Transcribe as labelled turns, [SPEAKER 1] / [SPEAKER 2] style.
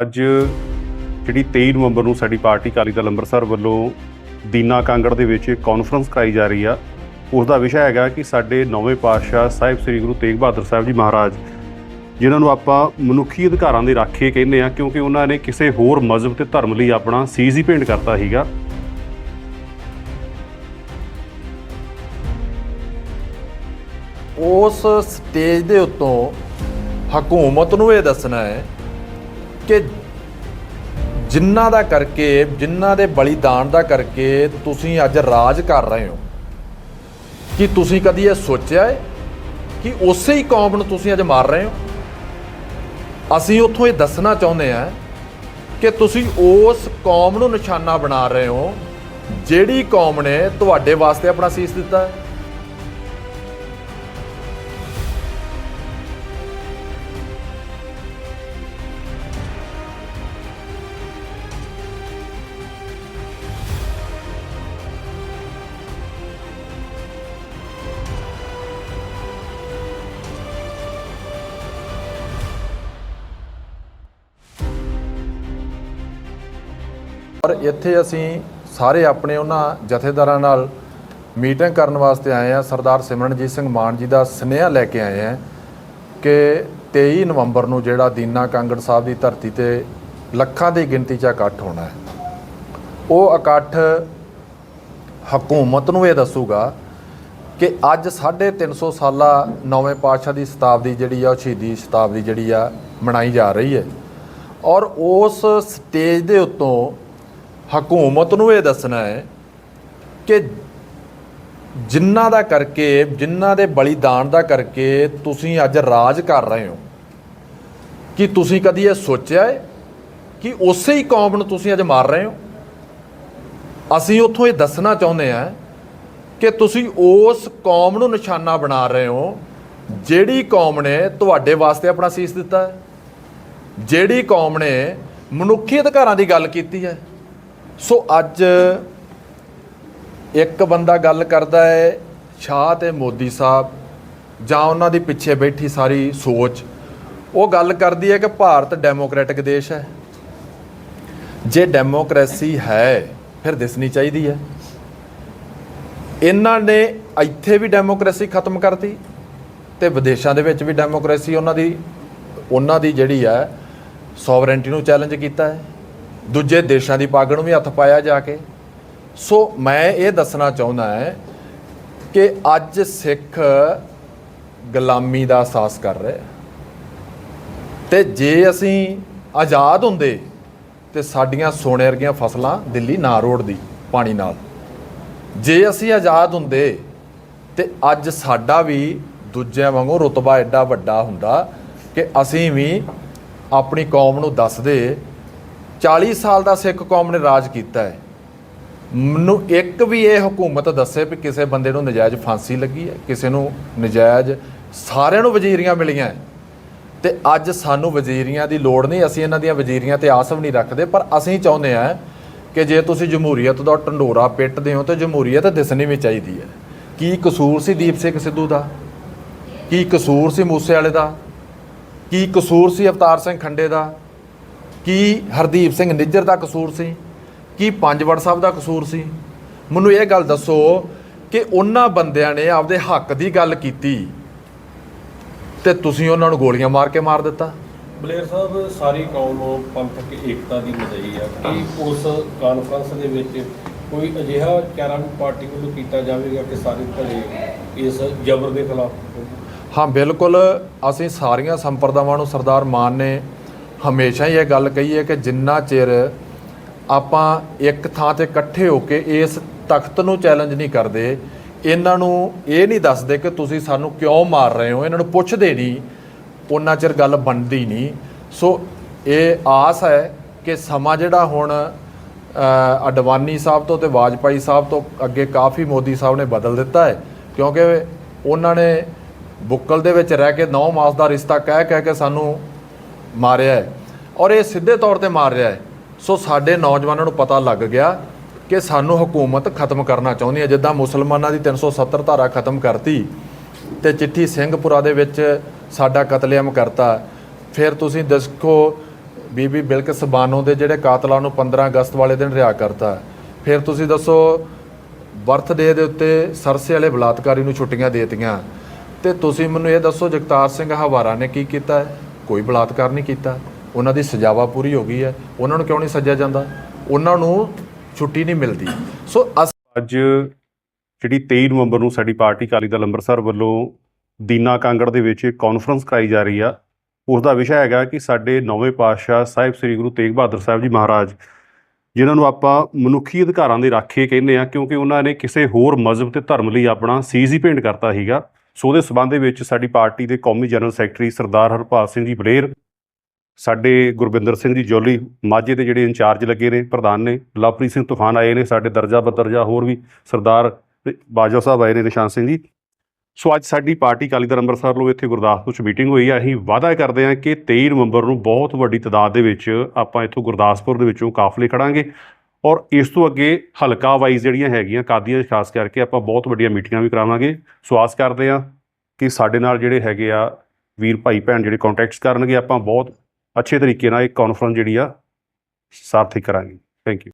[SPEAKER 1] ਅੱਜ ਜਿਹੜੀ 23 ਨਵੰਬਰ ਨੂੰ ਸਾਡੀ ਪਾਰਟੀ ਅਕਾਲੀ ਦਲ ਅੰਮ੍ਰਿਤਸਰ ਵੱਲੋਂ ਦੀਨਾ ਕਾਂਗੜ ਦੇ ਵਿੱਚ ਇੱਕ ਕਾਨਫਰੰਸ ਕਰਾਈ ਜਾ ਰਹੀ ਆ। ਉਸ ਦਾ ਵਿਸ਼ਾ ਹੈਗਾ ਕਿ ਸਾਡੇ ਨੌਵੇਂ ਪਾਤਸ਼ਾਹ ਸਾਹਿਬ ਸ੍ਰੀ ਗੁਰੂ ਤੇਗ ਬਹਾਦਰ ਸਾਹਿਬ ਜੀ ਮਹਾਰਾਜ, ਜਿਨ੍ਹਾਂ ਨੂੰ ਆਪਾਂ ਮਨੁੱਖੀ ਅਧਿਕਾਰਾਂ ਦੇ ਰਾਖੇ ਕਹਿੰਦੇ ਆ, ਕਿਉਂਕਿ ਉਹਨਾਂ ਨੇ ਕਿਸੇ ਹੋਰ ਮਜ਼ਹਬ ਤੇ ਧਰਮ ਲਈ ਆਪਣਾ ਸੀਜ਼ ਹੀ ਭੇਂਟ ਕਰਤਾ ਸੀਗਾ।
[SPEAKER 2] ਉਸ ਸਟੇਜ ਦੇ ਉੱਤੋਂ ਹਕੂਮਤ ਨੂੰ ਇਹ ਦੱਸਣਾ ਹੈ ਕਿ ਜਿਨ੍ਹਾਂ ਦਾ ਕਰਕੇ ਜਿਨ੍ਹਾਂ ਦੇ ਬਲੀਦਾਨ ਦਾ ਕਰਕੇ ਤੁਸੀਂ ਅੱਜ ਰਾਜ ਕਰ ਰਹੇ ਹੋ। ਕਿ ਤੁਸੀਂ ਕਦੀ ਇਹ ਸੋਚਿਆ ਹੈ ਕਿ ਉਸੇ ਹੀ ਕੌਮ ਨੂੰ ਤੁਸੀਂ ਅੱਜ ਮਾਰ ਰਹੇ ਹੋ? ਅਸੀਂ ਉੱਥੋਂ ਇਹ ਦੱਸਣਾ ਚਾਹੁੰਦੇ ਹਾਂ ਕਿ ਤੁਸੀਂ ਉਸ ਕੌਮ ਨੂੰ ਨਿਸ਼ਾਨਾ ਬਣਾ ਰਹੇ ਹੋ ਜਿਹੜੀ ਕੌਮ ਨੇ ਤੁਹਾਡੇ ਵਾਸਤੇ ਆਪਣਾ ਸੀਸ ਦਿੱਤਾ ਹੈ। ਪਰ ਇੱਥੇ ਅਸੀਂ ਸਾਰੇ ਆਪਣੇ ਉਹਨਾਂ ਜਥੇਦਾਰਾਂ ਨਾਲ ਮੀਟਿੰਗ ਕਰਨ ਵਾਸਤੇ ਆਏ ਆ ਸਰਦਾਰ ਸਿਮਰਨਜੀਤ ਸਿੰਘ ਮਾਨ ਜੀ ਦਾ ਸੁਨੇਹਾ ਲੈ ਕੇ ਆਏ ਆ ਕਿ 23 ਨਵੰਬਰ ਨੂੰ ਜਿਹੜਾ ਦੀਨਾ ਕਾਂਗੜ ਸਾਹਿਬ ਦੀ ਧਰਤੀ ਤੇ ਲੱਖਾਂ ਦੀ ਗਿਣਤੀ 'ਚ ਇਕੱਠ ਹੋਣਾ ਹੈ। ਉਹ ਇਕੱਠ ਹਕੂਮਤ ਨੂੰ ਇਹ ਦੱਸੂਗਾ ਕਿ ਅੱਜ 350 ਸਾਲਾ ਨੌਵੇਂ ਪਾਤਸ਼ਾਹ ਦੀ ਸ਼ਤਾਬਦੀ ਜਿਹੜੀ ਆ, ਉਹ ਸ਼ਹੀਦੀ ਸ਼ਤਾਬਦੀ ਜਿਹੜੀ ਆ, ਮਨਾਈ ਜਾ ਰਹੀ ਹੈ। ਔਰ ਉਸ ਸਟੇਜ ਦੇ ਉੱਤੋਂ ਹਕੂਮਤ ਨੂੰ ਇਹ ਦੱਸਣਾ ਹੈ ਕਿ ਜਿਨ੍ਹਾਂ ਦਾ ਕਰਕੇ, ਜਿਨ੍ਹਾਂ ਦੇ ਬਲੀਦਾਨ ਦਾ ਕਰਕੇ ਤੁਸੀਂ ਅੱਜ ਰਾਜ ਕਰ ਰਹੇ ਹੋ। ਕਿ ਤੁਸੀਂ ਕਦੀ ਇਹ ਸੋਚਿਆ ਹੈ ਕਿ ਉਸੇ ਹੀ ਕੌਮ ਨੂੰ ਤੁਸੀਂ ਅੱਜ ਮਾਰ ਰਹੇ ਹੋ? ਅਸੀਂ ਉੱਥੋਂ ਇਹ ਦੱਸਣਾ ਚਾਹੁੰਦੇ ਹਾਂ ਕਿ ਤੁਸੀਂ ਉਸ ਕੌਮ ਨੂੰ ਨਿਸ਼ਾਨਾ ਬਣਾ ਰਹੇ ਹੋ ਜਿਹੜੀ ਕੌਮ ਨੇ ਤੁਹਾਡੇ ਵਾਸਤੇ ਆਪਣਾ ਸੀਸ ਦਿੱਤਾ ਹੈ, ਜਿਹੜੀ ਕੌਮ ਨੇ ਮਨੁੱਖੀ ਅਧਿਕਾਰਾਂ ਦੀ ਗੱਲ ਕੀਤੀ ਹੈ। ਸੋ ਅੱਜ ਇੱਕ ਬੰਦਾ ਗੱਲ ਕਰਦਾ ਹੈ ਸ਼ਾਹ ਤੇ ਮੋਦੀ ਸਾਹਿਬ ਜਾਂ ਉਹਨਾਂ ਦੀ ਪਿੱਛੇ ਬੈਠੀ ਸਾਰੀ ਸੋਚ। ਉਹ ਗੱਲ ਕਰਦੀ ਹੈ ਕਿ ਭਾਰਤ ਡੈਮੋਕ੍ਰੈਟਿਕ ਦੇਸ਼ ਹੈ। ਜੇ ਡੈਮੋਕ੍ਰੇਸੀ ਹੈ, ਫਿਰ ਦਿਸਣੀ ਚਾਹੀਦੀ ਹੈ। ਇਹਨਾਂ ਨੇ ਇੱਥੇ ਵੀ ਡੈਮੋਕ੍ਰੇਸੀ ਖਤਮ ਕਰਤੀ ਤੇ ਵਿਦੇਸ਼ਾਂ ਦੇ ਵਿੱਚ ਵੀ ਡੈਮੋਕ੍ਰੇਸੀ ਉਹਨਾਂ ਦੀ ਉਹਨਾਂ ਦੀ ਜਿਹੜੀ ਹੈ, ਸੋਵਰੈਂਟੀ ਨੂੰ ਚੈਲੰਜ ਕੀਤਾ ਹੈ। ਦੂਜੇ ਦੇਸ਼ਾਂ ਦੀ ਪੱਗ ਨੂੰ ਵੀ ਹੱਥ ਪਾਇਆ ਜਾ ਕੇ ਸੋ ਮੈਂ ਇਹ ਦੱਸਣਾ ਚਾਹੁੰਦਾ ਹੈ ਕਿ ਅੱਜ ਸਿੱਖ ਗੁਲਾਮੀ ਦਾ ਅਹਿਸਾਸ ਕਰ ਰਹੇ ਆ। ਤੇ ਜੇ ਅਸੀਂ ਆਜ਼ਾਦ ਹੁੰਦੇ ਤੇ ਸਾਡੀਆਂ ਸੋਨੇ ਵਰਗੀਆਂ ਫਸਲਾਂ ਦਿੱਲੀ ਨਾ ਰੋੜਦੀ ਪਾਣੀ ਨਾਲ ਜੇ ਅਸੀਂ ਆਜ਼ਾਦ ਹੁੰਦੇ ਤੇ ਅੱਜ ਸਾਡਾ ਵੀ ਦੂਜਿਆਂ ਵਾਂਗੂ ਰੁਤਬਾ ਐਡਾ ਵੱਡਾ ਹੁੰਦਾ ਕਿ ਅਸੀਂ ਵੀ ਆਪਣੀ ਕੌਮ ਨੂੰ ਦੱਸਦੇ 40 ਸਾਲ ਦਾ ਸਿੱਖ ਕੌਮ ਨੇ ਰਾਜ ਕੀਤਾ ਹੈ। ਮੈਨੂੰ ਇੱਕ ਵੀ ਇਹ ਹਕੂਮਤ ਦੱਸੇ ਵੀ ਕਿਸੇ ਬੰਦੇ ਨੂੰ ਨਜਾਇਜ਼ ਫਾਂਸੀ ਲੱਗੀ ਹੈ, ਕਿਸੇ ਨੂੰ ਨਜਾਇਜ਼ ਸਾਰਿਆਂ ਨੂੰ ਵਜ਼ੀਰੀਆਂ ਮਿਲੀਆਂ ਹੈ। ਤੇ ਅੱਜ ਸਾਨੂੰ ਵਜ਼ੀਰੀਆਂ ਦੀ ਲੋੜ ਨਹੀਂ, ਅਸੀਂ ਇਹਨਾਂ ਦੀਆਂ ਵਜ਼ੀਰੀਆਂ ਤੇ ਆਸ ਵੀ ਨਹੀਂ ਰੱਖਦੇ, ਪਰ ਅਸੀਂ ਚਾਹੁੰਦੇ ਹਾਂ ਕਿ ਜੇ ਤੁਸੀਂ ਜਮਹੂਰੀਅਤ ਦਾ ਢੰਡੋਰਾ ਪਿੱਟਦੇ ਹੋ ਤੇ ਜਮਹੂਰੀਅਤ ਦਿਸਣੀ ਵੀ ਚਾਹੀਦੀ ਹੈ। ਕੀ ਕਸੂਰ ਸੀ ਦੀਪ ਸਿੰਘ ਸਿੱਧੂ ਦਾ? ਕੀ ਕਸੂਰ ਸੀ ਮੂਸੇ ਵਾਲੇ ਦਾ? ਕੀ ਕਸੂਰ ਸੀ ਅਵਤਾਰ ਸਿੰਘ ਖੰਡੇ ਦਾ? ਕੀ ਹਰਦੀਪ ਸਿੰਘ ਨਿੱਜਰ ਦਾ ਕਸੂਰ ਸੀ? ਕੀ ਪੰਜਵੜ ਸਾਹਿਬ ਦਾ ਕਸੂਰ ਸੀ? ਮੈਨੂੰ ਇਹ ਗੱਲ ਦੱਸੋ ਕਿ ਉਹਨਾਂ ਬੰਦਿਆਂ ਨੇ ਆਪਦੇ ਹੱਕ ਦੀ ਗੱਲ ਕੀਤੀ ਤੇ ਤੁਸੀਂ ਉਹਨਾਂ ਨੂੰ ਗੋਲੀਆਂ ਮਾਰ ਕੇ ਮਾਰ ਦਿੱਤਾ?
[SPEAKER 3] ਬਲੇਰ ਸਾਹਿਬ ਸਾਰੀ ਕੌਮ ਨੂੰ ਪੰਥਕ ਏਕਤਾ ਦੀ ਮਦਈ ਆ ਕਿ ਉਸ ਕਾਨਫਰੰਸ ਦੇ ਵਿੱਚ ਕੋਈ ਅਜਿਹਾ ਚਾਰਾਂ ਪਾਰਟੀ ਵੱਲੋਂ ਕੀਤਾ ਜਾਵੇਗਾ ਕਿ ਸਾਰੇ ਭਲੇ ਇਸ ਜ਼ਬਰ ਦੇ ਖਿਲਾਫ?
[SPEAKER 2] ਹਾਂ ਬਿਲਕੁਲ। ਅਸੀਂ ਸਾਰੀਆਂ ਸੰਪਰਦਾਵਾਂ ਨੂੰ ਸਰਦਾਰ ਮਾਨ ਨੇ ਹਮੇਸ਼ਾ ਹੀ ਇਹ ਗੱਲ ਕਹੀ ਹੈ ਕਿ ਜਿੰਨਾ ਚਿਰ ਆਪਾਂ ਇੱਕ ਥਾਂ ਤੇ ਇਕੱਠੇ ਹੋ ਕੇ ਇਸ ਤਖਤ ਨੂੰ ਚੈਲੰਜ ਨਹੀਂ ਕਰਦੇ, ਇਹਨਾਂ ਨੂੰ ਇਹ ਨਹੀਂ ਦੱਸਦੇ ਕਿ ਤੁਸੀਂ ਸਾਨੂੰ ਕਿਉਂ ਮਾਰ ਰਹੇ ਹੋ, ਇਹਨਾਂ ਨੂੰ ਪੁੱਛਦੇ ਨਹੀਂ, ਉਹਨਾਂ ਚਿਰ ਗੱਲ ਬਣਦੀ ਨਹੀਂ। ਸੋ ਇਹ ਆਸ ਹੈ ਕਿ ਸਮਾਂ ਜਿਹੜਾ ਹੁਣ ਅਡਵਾਨੀ ਸਾਹਿਬ ਤੋਂ ਤੇ ਵਾਜਪਾਈ ਸਾਹਿਬ ਤੋਂ ਅੱਗੇ ਕਾਫੀ ਮੋਦੀ ਸਾਹਿਬ ਨੇ ਬਦਲ ਦਿੱਤਾ ਹੈ, ਕਿਉਂਕਿ ਉਹਨਾਂ ਨੇ ਬੁੱਕਲ ਦੇ ਵਿੱਚ ਰਹਿ ਕੇ 9 ਮਾਸ ਦਾ ਰਿਸ਼ਤਾ ਕਹਿ ਕਹਿ ਕੇ ਸਾਨੂੰ ਮਾਰਿਆ ਹੈ। ਔਰ ਇਹ ਸਿੱਧੇ ਤੌਰ ਤੇ ਮਾਰ ਰਿਹਾ ਹੈ। ਸੋ ਸਾਡੇ ਨੌਜਵਾਨਾਂ ਨੂੰ ਪਤਾ ਲੱਗ ਗਿਆ ਕਿ ਸਾਨੂੰ ਹਕੂਮਤ ਖਤਮ ਕਰਨਾ ਚਾਹੁੰਦੀ ਹੈ। ਜਿੱਦਾਂ ਮੁਸਲਮਾਨਾਂ ਦੀ 370 ਧਾਰਾ ਖਤਮ ਕਰਤੀ ਤੇ ਚਿੱਠੀ ਸਿੰਘਪੁਰਾ ਦੇ ਵਿੱਚ ਸਾਡਾ ਕਤਲੇਆਮ ਕਰਤਾ। ਫਿਰ ਤੁਸੀਂ ਦੇਖੋ ਬੀਬੀ ਬਿਲਕਿਸ ਬਾਨੋ ਦੇ ਜਿਹੜੇ ਕਾਤਲਾਂ ਨੂੰ 15 ਅਗਸਤ ਵਾਲੇ ਦਿਨ ਰਿਹਾ ਕਰਤਾ। ਫਿਰ ਤੁਸੀਂ ਦੱਸੋ, ਬਰਥਡੇ ਦੇ ਉੱਤੇ ਸਰਸੇ ਵਾਲੇ ਬਲਾਤਕਾਰੀ ਨੂੰ ਛੁੱਟੀਆਂ ਦੇਤੀਆਂ। ਤੇ ਤੁਸੀਂ ਮੈਨੂੰ ਇਹ ਦੱਸੋ, ਜਗਤਾਰ ਸਿੰਘ ਹਵਾਰਾ ਨੇ ਕੀ ਕੀਤਾ ਹੈ? ਕੋਈ ਬਲਾਤਕਾਰ ਨਹੀਂ ਕੀਤਾ। ਉਹਨਾਂ ਦੀ ਸਜ਼ਾਵਾ ਪੂਰੀ ਹੋ ਗਈ ਹੈ। ਉਹਨਾਂ ਨੂੰ ਕਿਉਂ ਨਹੀਂ ਸੱਜਿਆ ਜਾਂਦਾ? ਉਹਨਾਂ ਨੂੰ ਛੁੱਟੀ ਨਹੀਂ ਮਿਲਦੀ। ਸੋ ਅਸ
[SPEAKER 1] ਅੱਜ ਜਿਹੜੀ 23 ਨਵੰਬਰ ਨੂੰ ਸਾਡੀ ਪਾਰਟੀ ਅਕਾਲੀ ਦਲ ਅੰਮ੍ਰਿਤਸਰ ਵੱਲੋਂ ਦੀਨਾ ਕਾਂਗੜ ਦੇ ਵਿੱਚ ਇੱਕ ਕਾਨਫਰੰਸ ਕਰਾਈ ਜਾ ਰਹੀ ਆ। ਉਸ ਦਾ ਵਿਸ਼ਾ ਹੈਗਾ ਕਿ ਸਾਡੇ ਨੌਵੇਂ ਪਾਤਸ਼ਾਹ ਸਾਹਿਬ ਸ੍ਰੀ ਗੁਰੂ ਤੇਗ ਬਹਾਦਰ ਸਾਹਿਬ ਜੀ ਮਹਾਰਾਜ, ਜਿਨ੍ਹਾਂ ਨੂੰ ਆਪਾਂ ਮਨੁੱਖੀ ਅਧਿਕਾਰਾਂ ਦੇ ਰਾਖੇ ਕਹਿੰਦੇ ਆ, ਕਿਉਂਕਿ ਉਹਨਾਂ ਨੇ ਕਿਸੇ ਹੋਰ ਮਜ਼ਹਬ ਤੇ ਧਰਮ ਲਈ ਆਪਣਾ ਸੀਸ ਹੀ ਭੇਂਟ ਕਰਤਾ ਸੀਗਾ। ਸੋ ਉਹਦੇ ਸਬੰਧ ਦੇ ਵਿੱਚ ਸਾਡੀ ਪਾਰਟੀ ਦੇ ਕੌਮੀ ਜਨਰਲ ਸੈਕਟਰੀ ਸਰਦਾਰ ਹਰਪਾਲ ਸਿੰਘ ਜੀ ਬਲੇਰ, ਸਾਡੇ ਗੁਰਬਿੰਦਰ ਸਿੰਘ ਜੀ ਜੋਲੀ, ਮਾਝੇ ਦੇ ਜਿਹੜੇ ਇੰਚਾਰਜ ਲੱਗੇ ਨੇ, ਪ੍ਰਧਾਨ ਨੇ, ਲਵਪ੍ਰੀਤ ਸਿੰਘ ਤੂਫਾਨ ਆਏ ਨੇ, ਸਾਡੇ ਦਰਜਾ ਬਦਰਜਾ ਹੋਰ ਵੀ ਸਰਦਾਰ ਬਾਜਵਾ ਸਾਹਿਬ ਆਏ ਨੇ, ਨਿਸ਼ਾਨ ਸਿੰਘ ਜੀ। ਸੋ ਅੱਜ ਸਾਡੀ ਪਾਰਟੀ ਅਕਾਲੀ ਦਲ ਅੰਮ੍ਰਿਤਸਰ ਵੱਲੋਂ ਇੱਥੇ ਗੁਰਦਾਸਪੁਰ 'ਚ ਮੀਟਿੰਗ ਹੋਈ ਹੈ ਅਸੀਂ ਵਾਅਦਾ ਕਰਦੇ ਹਾਂ ਕਿ 23 ਨਵੰਬਰ ਨੂੰ ਬਹੁਤ ਵੱਡੀ ਤਾਦਾਦ ਦੇ ਵਿੱਚ ਆਪਾਂ ਇੱਥੋਂ ਗੁਰਦਾਸਪੁਰ ਦੇ ਵਿੱਚੋਂ ਕਾਫਲੇ ਖੜਾਂਗੇ। ਔਰ ਇਸ ਤੋਂ ਅੱਗੇ ਹਲਕਾ ਵਾਈਜ਼ ਜਿਹੜੀਆਂ ਹੈਗੀਆਂ, ਕਾਦੀਆਂ ਖਾਸ ਕਰਕੇ ਆਪਾਂ ਬਹੁਤ ਵੱਡੀਆਂ ਮੀਟਿੰਗਾਂ ਵੀ ਕਰਾਵਾਂਗੇ। ਸੋ ਕਰਦੇ ਹਾਂ ਕਿ ਸਾਡੇ ਨਾਲ ਜਿਹੜੇ ਹੈਗੇ ਆ ਵੀਰ ਭਾਈ ਭੈਣ ਜਿਹੜੇ ਕੰਟੈਕਟਸ ਕਰਨਗੇ, ਆਪਾਂ ਬਹੁਤ ਅੱਛੇ ਤਰੀਕੇ ਨਾਲ ਇਹ ਕਾਨਫਰੰਸ ਜਿਹੜੀ ਆ ਸਾਰਥਕ ਕਰਾਂਗੇ। Thank you